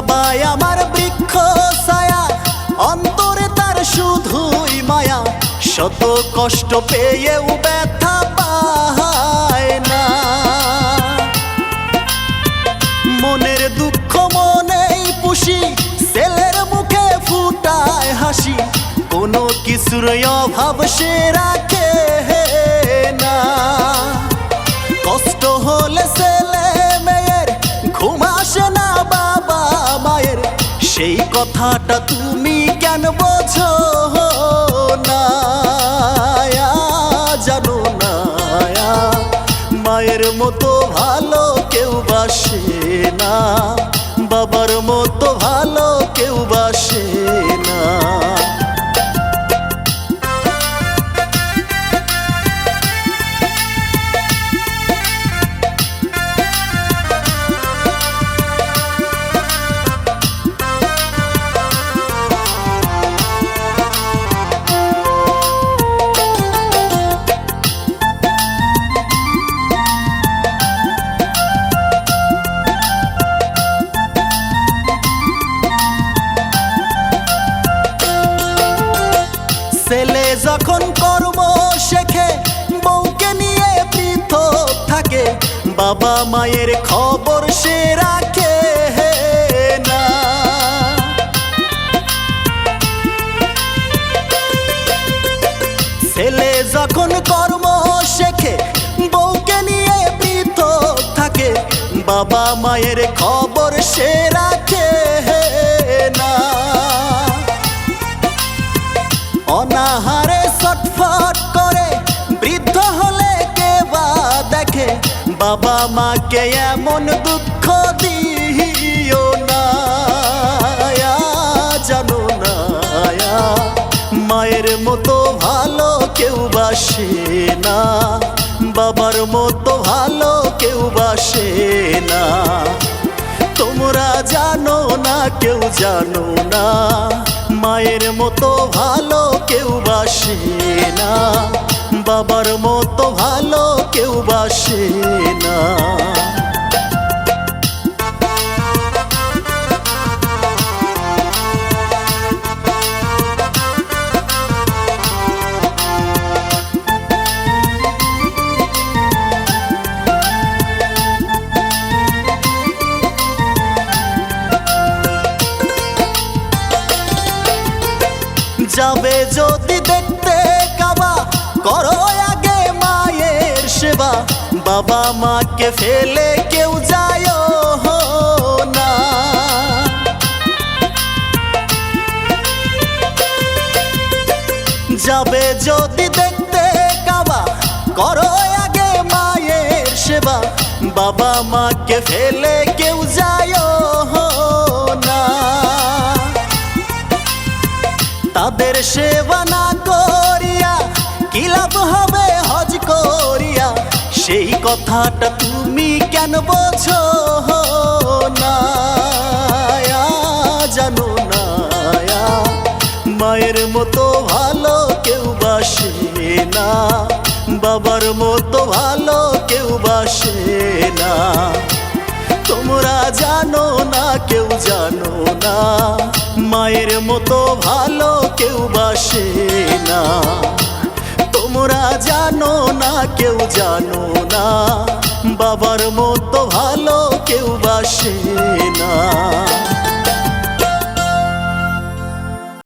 বাবাই আমার বৃক্ষ ছায়া। অন্তরে তার শুধুই মায়া। শত কষ্ট পেয়েও ব্যথা পায় না। মনের দুঃখ মনেই পুষি, ছেলের মুখে ফুটায় হাসি। কোনো কিছুর অভাব সে রাখে না। কষ্ট হলে ছেলে কথাটা তুমি কেন বোঝো না? জানো না মায়ের মতো ভালো কেউ বাসে না। বাবার মতো ভালো কেউ বাসে যখন কর্ম শেখে, বউকে নিয়ে পৃথক থাকে, বাবা মায়ের খবর সে রাখে ছেলে যখন কর্ম শেখে, বউকে নিয়ে পৃথক থাকে, বাবা মায়ের খবর সে রাখে বাবা মাকে এমন দুঃখ দিও না জানো না মায়ের মতো ভালো কেউ বাসে না, বাবার মতো ভালো কেউ বাসে না। তোমরা জানো না, কেউ জানো না, মায়ের মতো ভালো কেউ বাসে না। বাবার মতো ভালো কেউ বাসে না। যাবে যদি কাবা করো আগে মায়ের সেবা। বাবা মাকে ফেলে কেউ যায় না। যাবে যদি দেখতে কাবা, করো আগে মায়ের সেবা। বাবা মাকে ফেলে কেউ যায় না। তাদের সেবা না করিয়া লাভ হবে হজ করিয়া। সেই কথাটা তুমি কেন বোঝো না জানো না মায়ের মতো ভালো কেউ বাসে না। বাবার মতো ভালো কেউ বাসে না। তোমরা জানো না, কেউ জানো না। মায়ের মতো ভালো কেউ বাসে না। তোমরা জানো না কেউ জানো না। বাবার মতো ভালো কেউ বাসে।